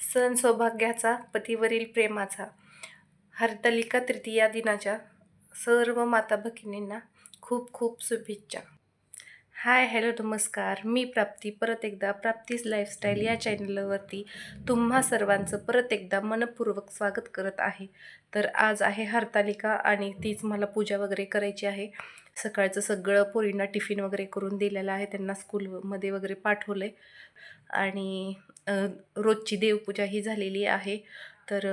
सण सौभाग्याचा पतीवरील प्रेमाचा हरतालिका तृतीया दिनाच्या सर्व माता भगिनींना खूप खूप शुभेच्छा. हाय हॅलो नमस्कार. मी प्राप्ती. परत एकदा प्राप्तीज लाईफस्टाईल या चॅनलवरती तुम्हा सर्वांचं परत एकदा मनपूर्वक स्वागत करत आहे. तर आज आहे हरतालिका आणि तीच मला पूजा वगैरे करायची आहे. सकाळचं सगळं पोरींना टिफिन वगैरे करून दिलेलं आहे. त्यांना स्कूलमध्ये वगैरे पाठवलं आहे आणि रोजची देवपूजा ही झालेली आहे. तर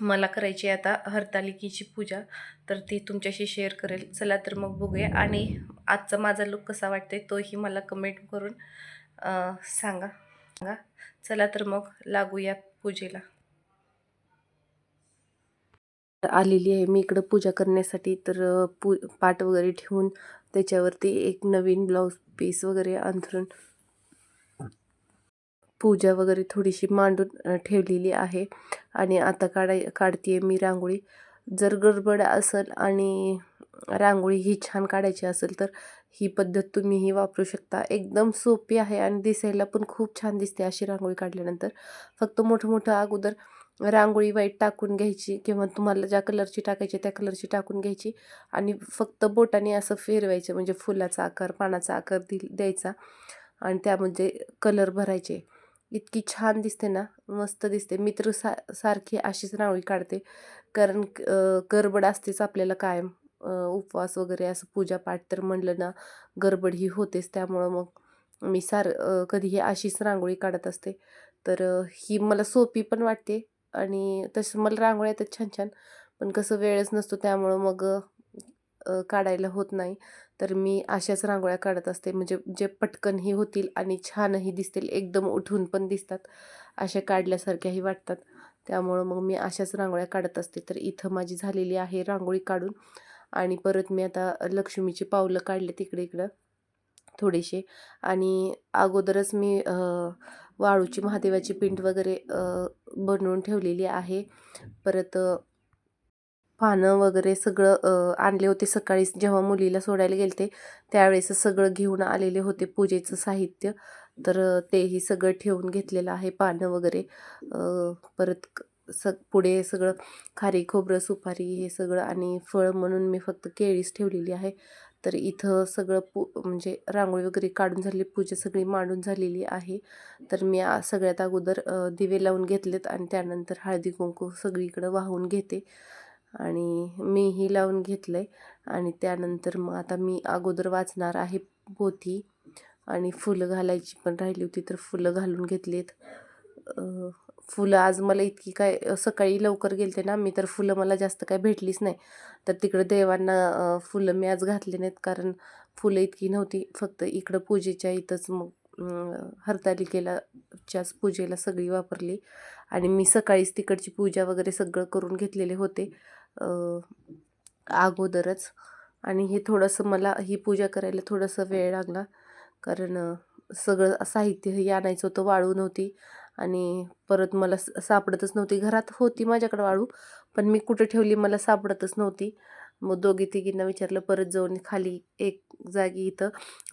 मला करायची आहे आता हरतालिकेची पूजा. तर ती तुमच्याशी शेअर करेल. चला तर मग बघूया. आणि आजचा माझा लुक कसा वाटतोय तोही मला कमेंट करून सांगा सांगा. चला तर मग लागूया पूजेला. आलेली आहे. मी इकडं पूजा करण्यासाठी तर पू पाट वगैरे ठेवून त्याच्यावरती एक नवीन ब्लाऊज पीस वगैरे अंथरून पूजा वगैरे थोडीशी मांडून ठेवलेली आहे. आणि आता काढाय काढते मी रांगोळी. जर गडबड असेल आणि रांगोळी ही छान काढायची असेल तर ही पद्धत तुम्हीही वापरू शकता. एकदम सोपी आहे आणि दिसायला पण खूप छान दिसते अशी रांगोळी काढल्यानंतर. फक्त मोठं मोठं अगोदर रांगोळी वाईट टाकून घ्यायची किंवा तुम्हाला ज्या कलरची टाकायची त्या कलरची टाकून घ्यायची आणि फक्त बोटाने असं फिरवायचं म्हणजे फुलाचा आकार पानाचा आकार दि द्यायचा आणि त्यामध्ये कलर भरायचे. इतकी छान दिसते ना मस्त दिसते. मित्र सा सारखी अशीच रांगोळी काढते. कारण गरबड गडबड असतेच आपल्याला कायम. उपवास वगैरे असं पूजापाठ तर म्हणलं ना गडबड ही होतेच. त्यामुळं मग मी सार कधीही अशीच रांगोळी काढत असते. तर ही मला सोपी पण वाटते आणि तसं मला रांगोळ्या येतात छान छान. पण कसं वेळच नसतो त्यामुळं मग काढायला होत नाही. तर मी अशाच रांगोळ्या काढत असते. म्हणजे जे पटकनही होतील आणि छानही दिसतील एकदम उठून पण दिसतात अशा काढल्यासारख्याही वाटतात. त्यामुळं मग मी अशाच रांगोळ्या काढत असते. तर इथं माझी झालेली आहे रांगोळी काढून आणि परत मी आता लक्ष्मीची पावलं काढले तिकडे इकडं थोडेसे. आणि अगोदरच मी वाळूची महादेवाची पिंट वगैरे बनवून ठेवलेली आहे. परत पानं वगैरे सगळं आणले होते सकाळीच जेव्हा मुलीला सोडायला गेलते त्यावेळेस सगळं घेऊन आलेले होते पूजेचं साहित्य. तर तेही सगळं ठेवून घेतलेलं आहे पानं वगैरे. परत क- स पुढे सगळं खारी खोबरं सुपारी हे सगळं आणि फळ म्हणून मी फक्त केळीच ठेवलेली आहे. तर इथं सगळं पू म्हणजे रांगोळी वगैरे काढून झालेली पूजा सगळी मांडून झालेली आहे. तर मी सगळ्यात अगोदर दिवे लावून घेतलेत आणि त्यानंतर हळदी कुंकू सगळीकडं वाहून घेते. आणि मीही लावून घेतलं आहे आणि त्यानंतर मग आता मी अगोदर वाचणार आहे पोथी आणि फुलं घालायची पण राहिली होती तर फुलं घालून घेतलीत. फुलं आज मला इतकी काय सकाळी लवकर गेलते ना मी तर फुलं मला जास्त काय भेटलीच नाही. तर तिकडं देवांना फुलं मी आज घातले नाहीत कारण फुलं इतकी नव्हती. फक्त इकडं पूजेच्या इथंच मग हरतालिकेलाच्याच हरतालिकेला च्याच पूजेला सगळी वापरली. आणि मी सकाळीच तिकडची पूजा वगैरे सगळं करून घेतलेले होते. अगोदरच. आणि हे थोडंसं मला ही पूजा करायला थोडंसं वेळ लागला. कारण सगळं साहित्य हे आणायचं होतं वाळू नव्हती. आणि परत मला स सापडतच नव्हती. घरात होती माझ्याकडे वाळू पण मी कुठं ठेवली मला सापडतच नव्हती. मग दोघी तिघींना विचारलं परत जाऊन खाली एक जागी इथं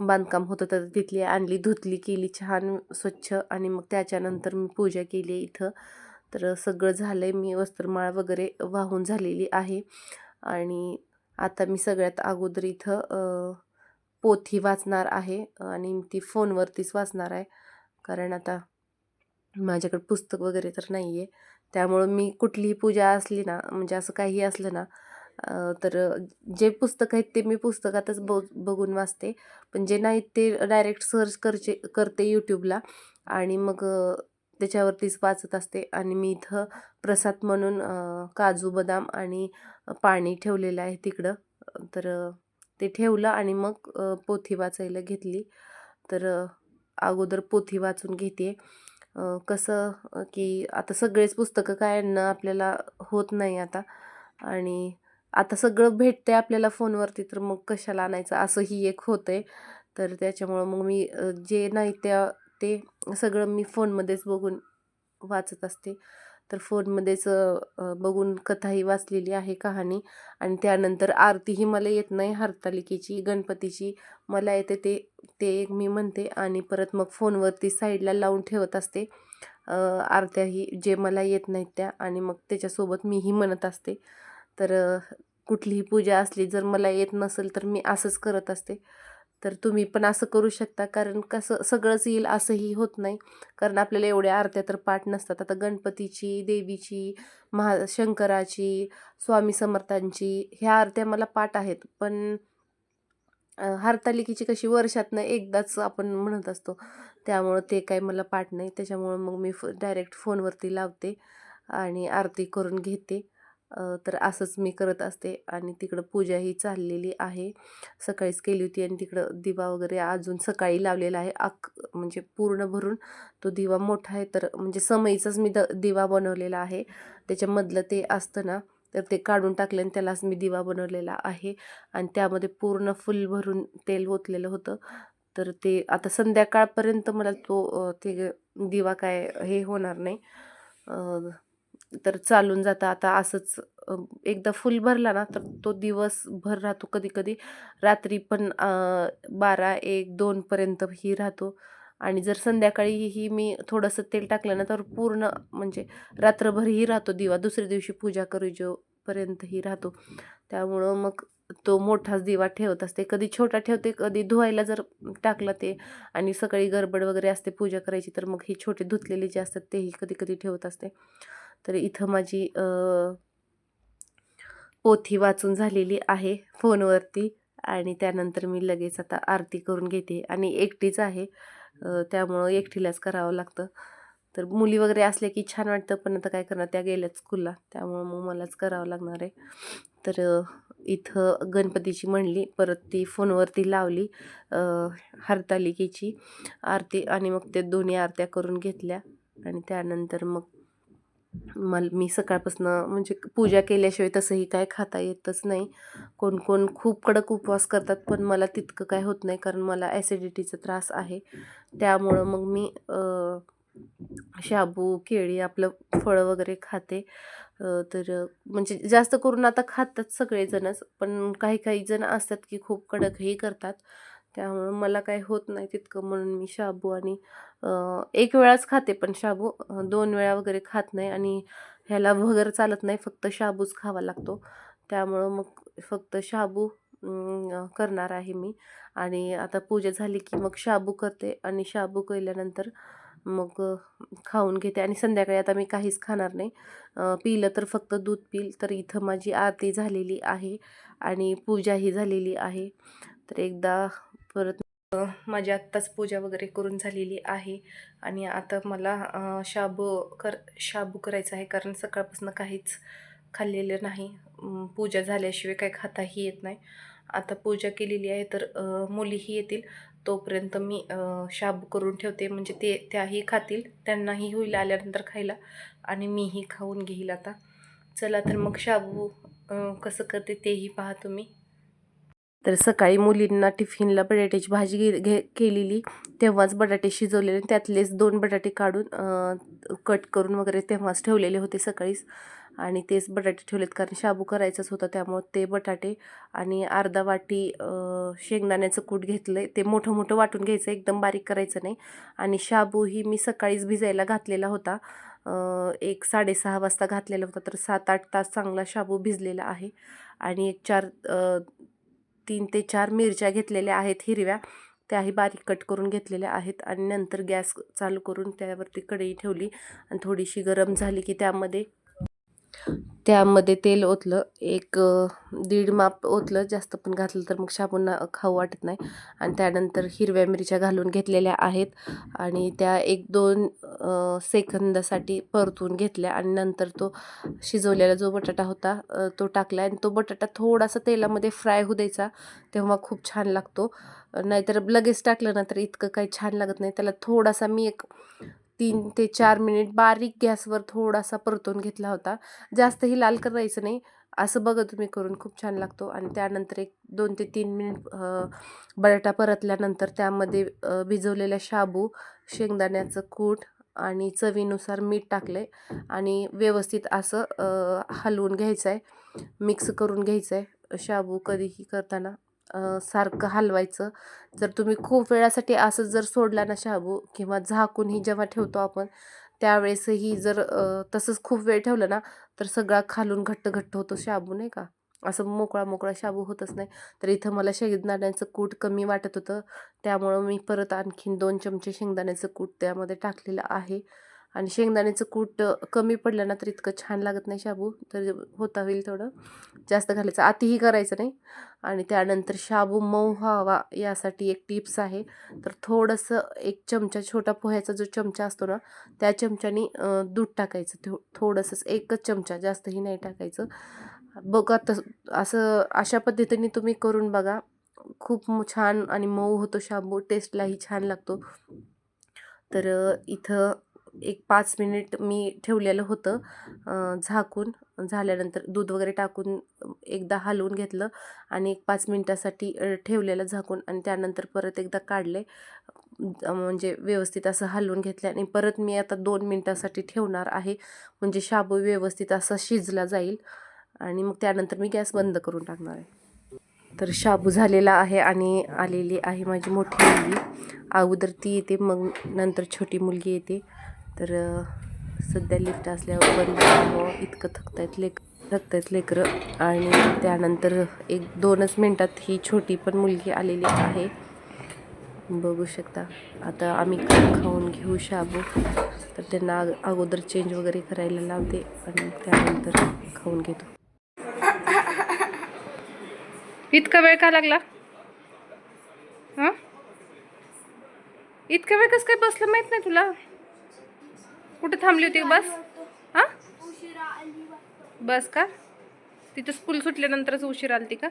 बांधकाम होतं तर तिथली आणली धुतली केली छान स्वच्छ. आणि मग त्याच्यानंतर मी पूजा केली इथं. तर सगळं झालं आहे मी वस्त्रमाळ वगैरे वाहून झालेली आहे. आणि आता मी सगळ्यात अगोदर इथं पोथी वाचणार आहे आणि ती फोनवरतीच वाचणार आहे. कारण आता माझ्याकडे पुस्तक वगैरे तर नाही आहे त्यामुळं मी कुठलीही पूजा असली ना म्हणजे असं काही असलं ना तर जे पुस्तक आहेत ते मी पुस्तकातच ब बघून वाचते. पण जे नाहीत ते डायरेक्ट सर्च करचे करते यूट्यूबला आणि मग त्याच्यावरतीच वाचत असते. आणि मी इथं प्रसाद म्हणून काजू बदाम आणि पाणी ठेवलेलं आहे तिकडं. तर ते ठेवलं आणि मग पोथी वाचायला घेतली. तर अगोदर पोथी वाचून घेते. कसं की आता सगळेच पुस्तकं काय आणणं आपल्याला होत नाही आता. आणि आता सगळं भेटते आपल्याला फोनवरती तर मग कशाला आणायचं? असंही एक होतं आहे तर त्याच्यामुळं मग मी जे नाही त्या ते सगळं मी फोनमध्येच बघून वाचत असते. तर फोनमध्येच बघून कथाही वाचलेली आहे कहाणी. आणि त्यानंतर आरतीही मला येत नाही हरतालिकेची गणपतीची. मला येते ते ते एक मी म्हणते. आणि परत मग फोनवरती साईडला लावून ठेवत असते. आरत्याही जे मला येत नाहीत त्या. आणि मग त्याच्यासोबत मीही म्हणत असते. तर कुठलीही पूजा असली जर मला येत नसेल तर मी असंच करत असते. तर तुम्ही पण असं करू शकता. कारण कसं सगळंच येईल असंही होत नाही. कारण आपल्याला एवढ्या आरत्या तर पाठ नसतात. आता गणपतीची देवीची महा शंकराची स्वामी समर्थांची ह्या आरत्या मला पाठ आहेत. पण हरतालिकेची कशी वर्षातनं एकदाच आपण म्हणत असतो. त्यामुळं ते काही मला पाठ नाही. त्याच्यामुळं मग मी फ डायरेक्ट फोनवरती लावते आणि आरती करून घेते. तर असंच मी करत असते आणि तिकडं पूजाही चाललेली आहे. सकाळीच केली होती आणि तिकडं दिवा वगैरे अजून सकाळी लावलेला आहे. अक म्हणजे पूर्ण भरून तो दिवा मोठा आहे. तर म्हणजे समईचाच मी द दिवा बनवलेला आहे. त्याच्यामधलं ते असतं ना तर ते काढून टाकलं आणि त्यालाच मी दिवा बनवलेला आहे. आणि त्यामध्ये पूर्ण फुल भरून तेल ओतलेलं होतं. तर ते आता संध्याकाळपर्यंत मला तो ते दिवा काय हे होणार नाही. तर चालून जातं. आता असंच एकदा फुल भरला ना तर तो दिवसभर राहतो कधी कधी रात्री पण बारा एक दोनपर्यंत ही राहतो. आणि जर संध्याकाळीही मी थोडंसं तेल टाकलं ना तर पूर्ण म्हणजे रात्रभरही राहतो दिवा. दुसऱ्या दिवशी पूजा करू जोपर्यंतही राहतो. त्यामुळं मग तो मोठाच दिवा ठेवत असते. कधी छोटा ठेवते कधी धुवायला जर टाकलं ते आणि सकाळी गडबड वगैरे असते पूजा करायची तर मग ही छोटे धुतलेले जे असतात तेही कधी कधी ठेवत असते. तर इथं माझी पोथी वाचून झालेली आहे फोनवरती आणि त्यानंतर मी लगेच आता आरती करून घेते आणि एकटीच आहे. त्यामुळं एकटीलाच करावं लागतं. तर मुली वगैरे असल्या की छान वाटतं पण आता काय करणार त्या गेल्याच स्कूलला त्यामुळं मग मलाच करावं लागणार आहे. तर इथं गणपतीची म्हणली परत ती फोनवरती लावली हरतालिकेची आरती आणि मग ते दोन्ही आरत्या करून घेतल्या आणि त्यानंतर मग मला मी सकाळपासून म्हणजे पूजा केल्याशिवाय तसंही काय खाता येतच नाही. कोण कोण खूप कडक उपवास करतात पण मला तितकं काय होत नाही कारण मला ॲसिडिटीचा त्रास आहे. त्यामुळं मग मी शाबू केळी आपलं फळं वगैरे खाते. तर म्हणजे जास्त करून आता खातात सगळेजणच पण काही काही जण असतात की खूप कडकही करतात. त्यामुळं मला काही होत नाही तितकं म्हणून मी शाबू आणि एक वेळाच खाते पण शाबू दोन वेळा वगैरे खात नाही आणि ह्याला वगैरे चालत नाही फक्त शाबूच खावा लागतो. त्यामुळं मग फक्त शाबू करणार आहे मी. आणि आता पूजा झाली की मग शाबू करते आणि शाबू केल्यानंतर मग खाऊन घेते आणि संध्याकाळी आता मी काहीच खाणार नाही. पिलं तर फक्त दूध पिल तर इथं माझी आरती झालेली आहे आणि पूजाही झालेली आहे. तर एकदा परत माझी आत्ताच पूजा वगैरे करून झालेली आहे. आणि आता मला शाबू कर शाबू करायचा आहे. कारण सकाळपासून काहीच खाल्लेलं नाही. पूजा झाल्याशिवाय काही खाताही येत नाही. आता पूजा केलेली आहे तर मुलीही येतील. तोपर्यंत मी शाबू करून ठेवते. म्हणजे ते त्याही खातील. त्यांनाही होईल आल्यानंतर खायला. आणि मीही खाऊन घेईल आता. चला तर मग शाबू कसं करते तेही पहा तुम्ही. तर सकाळी मुलींना टिफिनला बटाट्याची भाजी घे घे केलेली. तेव्हाच बटाटे शिजवलेले. त्यातलेच दोन बटाटे काढून कट करून वगैरे तेव्हाच ठेवलेले होते सकाळीच. आणि तेच बटाटे ठेवलेत कारण शाबू करायचाच होता. त्यामुळं ते बटाटे आणि अर्धा वाटी शेंगदाण्याचं कूट घेतलं आहे ते मोठं मोठं वाटून घ्यायचं. एकदम बारीक करायचं नाही. आणि शाबूही मी सकाळीच भिजायला घातलेला होता. एक साडेसहा वाजता घातलेला होता. तर सात आठ तास चांगला शाबू भिजलेला आहे. आणि एक चार तीन ते चार मिरच्या घेतलेल्या आहेत हिरव्या. त्याही बारीक कट करून घेतलेल्या आहेत आणि नंतर गॅस चालू करून त्यावरती कढई ठेवली आणि थोडीशी गरम झाली की त्यामध्ये त्यामध्ये तेल ओतलं एक दीड माप ओतलं जास्त पण घातलं तर मग शाबूंना खाऊ वाटत नाही. आणि त्यानंतर हिरव्या मिरच्या घालून घेतलेल्या आहेत आणि त्या एक दोन सेकंदासाठी परतून घेतल्या आणि नंतर तो शिजवलेला जो बटाटा होता तो टाकला आणि तो बटाटा थोडासा तेलामध्ये फ्राय होऊ द्यायचा तेव्हा खूप छान लागतो. नाहीतर लगेच टाकलं ना तर इतकं काही छान लागत नाही. त्याला थोडासा मी एक तीन ते चार मिनिट बारीक गॅसवर थोडासा परतून घेतला होता. जास्तही लाल करायचं नाही. असं बघा तुम्ही करून खूप छान लागतो. आणि त्यानंतर एक दोन ते तीन मिनिट बटाटा परतल्यानंतर त्यामध्ये भिजवलेल्या शाबू शेंगदाण्याचं कूट आणि चवीनुसार मीठ टाकले आणि व्यवस्थित असं हलवून घ्यायचं आहे मिक्स करून घ्यायचं आहे शाबू कधीही करताना. सारखं हलवायचं. जर तुम्ही खूप वेळासाठी असंच जर सोडला ना शाबू किंवा झाकूनही जेव्हा ठेवतो आपण त्यावेळेसही जर तसंच खूप वेळ ठेवलं ना तर सगळा खालून घट्ट घट्ट होतो शाबू नाही का? असं मोकळा मोकळा शाबू होतच नाही. तर इथं मला शेंगदाण्याचं कूट कमी वाटत होतं. त्यामुळं मी परत आणखीन दोन चमचे शेंगदाण्याचं कूट त्यामध्ये टाकलेलं आहे. आणि शेंगदाण्याचं कूट कमी पडलं ना तर इतकं छान लागत नाही शाबू. तर होता होईल थोडं. जास्त घालायचं. आतीही करायचं नाही. आणि त्यानंतर शाबू मऊ व्हावा यासाठी एक टिप्स आहे. तर थोडंसं एक चमचा छोटा पोह्याचा जो चमचा असतो ना त्या चमच्यानी दूध टाकायचं. थो थोडंसंच एकच चमचा जास्तही नाही टाकायचं. बघा तस असं अशा पद्धतीने तुम्ही करून बघा. खूप छान आणि मऊ होतो शाबू. टेस्टलाही छान लागतो. तर इथं एक पाच मिनिट मी ठेवलेलं होतं झाकून. झाल्यानंतर दूध वगैरे टाकून एकदा हलवून घेतलं आणि एक पाच मिनटासाठी ठेवलेलं झाकून आणि त्यानंतर परत एकदा काढले. म्हणजे व्यवस्थित असं हलवून घेतलं आणि परत मी आता दोन मिनटासाठी ठेवणार आहे. म्हणजे शाबू व्यवस्थित असा शिजला जाईल आणि मग त्यानंतर मी गॅस बंद करून टाकणार आहे. तर शाबू झालेला आहे आणि आलेली आहे माझी मोठी मुलगी. अगोदर ती येते मग नंतर छोटी मुलगी येते. तर सध्या लिफ्ट असल्यावर बंद इतकं थकतायत लेक थकतायत लेकरं. आणि त्यानंतर एक दोनच मिनटात ही छोटी पण मुलगी आलेली आहे. बघू शकता. आता आम्ही खाऊन घेऊ शाबू. तर त्यांना अगोदर चेंज वगैरे करायला लावते आणि त्यानंतर खाऊन घेतो. इतका वेळ का लागला? हां? इतका वेळ कसं काय बसलं माहीत नाही तुला? कुठे थांबली होती बस? हां? बस का? तिथं स्कूल सुटल्यानंतरच उशीर आलती का?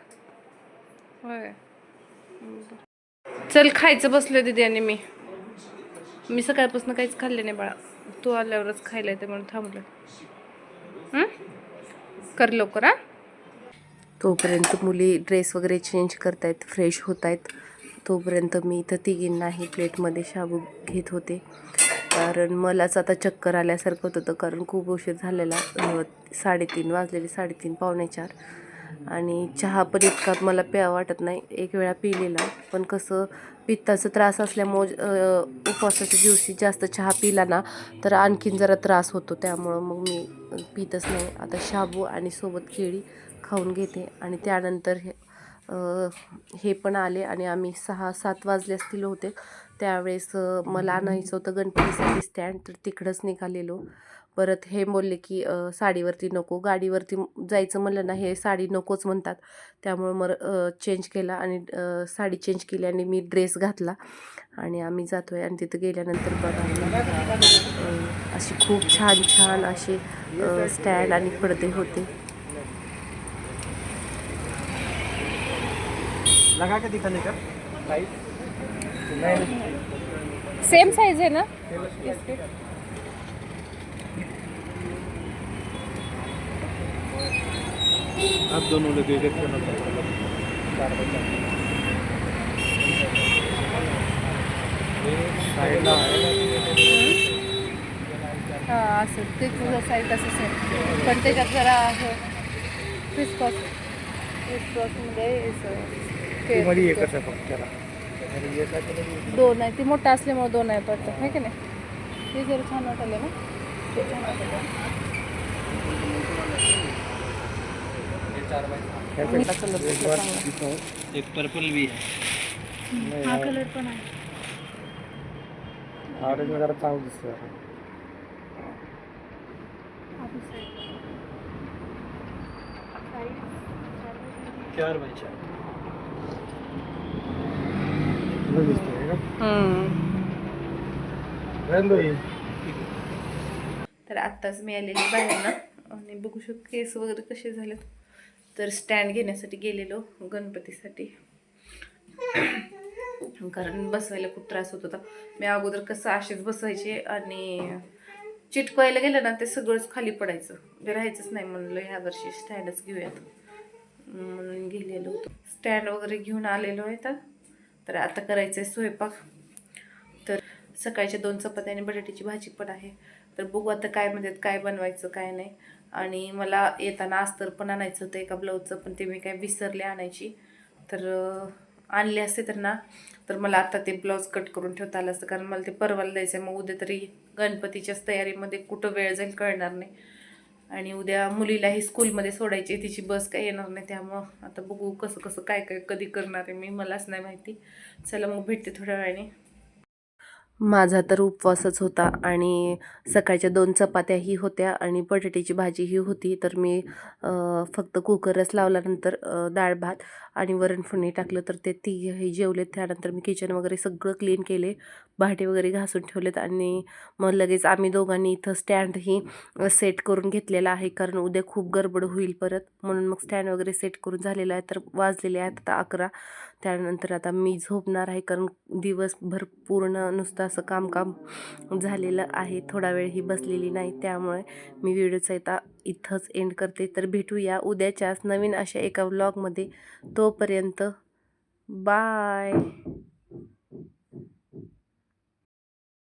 होय. चल खायचं बसलं दिदी आणि मी. मी सकाळपासून काहीच खाल्ले नाही बाळा. तू आल्यावरच खायला येते म्हणून थांबलं कर लवकर हा? तोपर्यंत मुली ड्रेस वगैरे चेंज करतायत फ्रेश होत आहेत तोपर्यंत मी इथं तिघींनाही प्लेटमध्ये शाबू घेत होते. कारण मलाच आता चक्कर आल्यासारखं होत होतं. कारण खूप उशीर झालेला. साडेतीन वाजलेले साडेतीन पावणे चार. आणि चहा पण इतका मला प्या वाटत नाही. एक वेळा पिलेला. पण कसं पित्ताचा त्रास असल्यामुळं उपवासाच्या दिवशी जास्त चहा पिला ना तर आणखीन जरा त्रास होतो. त्यामुळं मग मी पितच नाही. आता शाबू आणि सोबत केळी खाऊन घेते. आणि त्यानंतर हे हे पण आले. आणि आम्ही सहा सात वाजले असतील होते त्यावेळेस मला आणायचं होतं गणपतीसाठी स्टँड तर तिकडंच निघालेलो. परत हे बोलले की साडीवरती नको गाडीवरती जायचं म्हणलं ना हे साडी नकोच म्हणतात. त्यामुळं मग चेंज केला आणि साडी चेंज केली आणि मी ड्रेस घातला. आणि आम्ही जातोय आणि तिथं गेल्यानंतर बघा. अशी खूप छान छान असे स्टँड आणि पडदे होते. लगा के दिखाने का सेम साईज आहे ना? आप दोनों लोग एक एक करना आहे हा। असं ते तुझं साईज तसंच आहे पण त्याच्यात जरा हे क्रिसक्रॉस क्रिसक्रॉसमध्ये मध्ये एकच आहे फक्त त्याला दोन आहे. ती मोठा असल्यामुळे दोन आहे पडतं आहे की नाही? ते जरा छान वाटलं ना? ते छान वाटलं एक पर्पल भी है हा हा- कलर पण आहे. ऑरेंज जरा चांगलं दिसतोय चार बाय चार. का. तर आत्ताच मी आलेली बाहेर ना आणि बघू शकतो केस वगैरे कसे झालेत. तर स्टँड घेण्यासाठी गेलेलो गणपतीसाठी. कारण बसवायला खूप त्रास होत होता. मी अगोदर कसं असेच बसवायचे आणि चिटकवायला गेलं ना ते सगळंच खाली पडायचं. ते राहायचंच नाही म्हणलं ह्या वर्षी स्टँडच घेऊयात. म्हणून गेलेलो होतो. स्टँड वगैरे घेऊन आलेलो आहे तर तर आता करायचं आहे स्वयंपाक. तर सकाळच्या दोन चपाती आणि बटाट्याची भाजी पण आहे. तर बघू आता काय म्हणतात काय बनवायचं काय नाही. आणि मला येताना अस्तर पण आणायचं होतं एका ब्लाऊजचं पण ते मी काय विसरले आणायची. तर आणले असते तर ना तर मला आता ते ब्लाऊज कट करून ठेवता आलं असतं कारण मला ते परवाला द्यायचं आहे मग उद्या तरी गणपतीच्याच तयारीमध्ये कुठं वेळ जाईल कळणार नाही. आणि उद्या मुलीलाही स्कूलमध्ये सोडायची तिची बस काय येणार नाही त्यामुळं आता बघू कसं कसं काय काय कधी करणार आहे मी मलाच नाही माहिती. चला मग भेटते थोड्या वेळाने. माझा तर उपवासच होता आणि सकाळच्या दोन चपात्याही होत्या आणि बटाट्याची भाजीही होती तर मी फक्त कुकरच लावल्यानंतर डाळ भात आणि वरण फोडणी टाकलं तर ते तिघेही जेवलेत. त्यानंतर मी किचन वगैरे सगळं क्लीन केले. भांडे वगैरे घासून ठेवलेत आणि मग लगेच आम्ही दोघांनी इथं स्टँडही सेट करून घेतलेला आहे. कारण उद्या खूप गडबड होईल परत. म्हणून मग स्टँड वगैरे सेट करून झालेला आहे. तर वाजलेले आहेत आता अकरा. त्यानंतर आता मी झोपणार आहे. कारण दिवसभर पूर्ण नुसतं असं कामकाम झालेलं आहे. थोडा वेळ ही बसलेली नाही. त्यामुळे मी व्हिडिओचा आता इथंच एंड करते. तर भेटूया उद्याच्याच नवीन अशा एका व्लॉगमध्ये तोपर्यंत बाय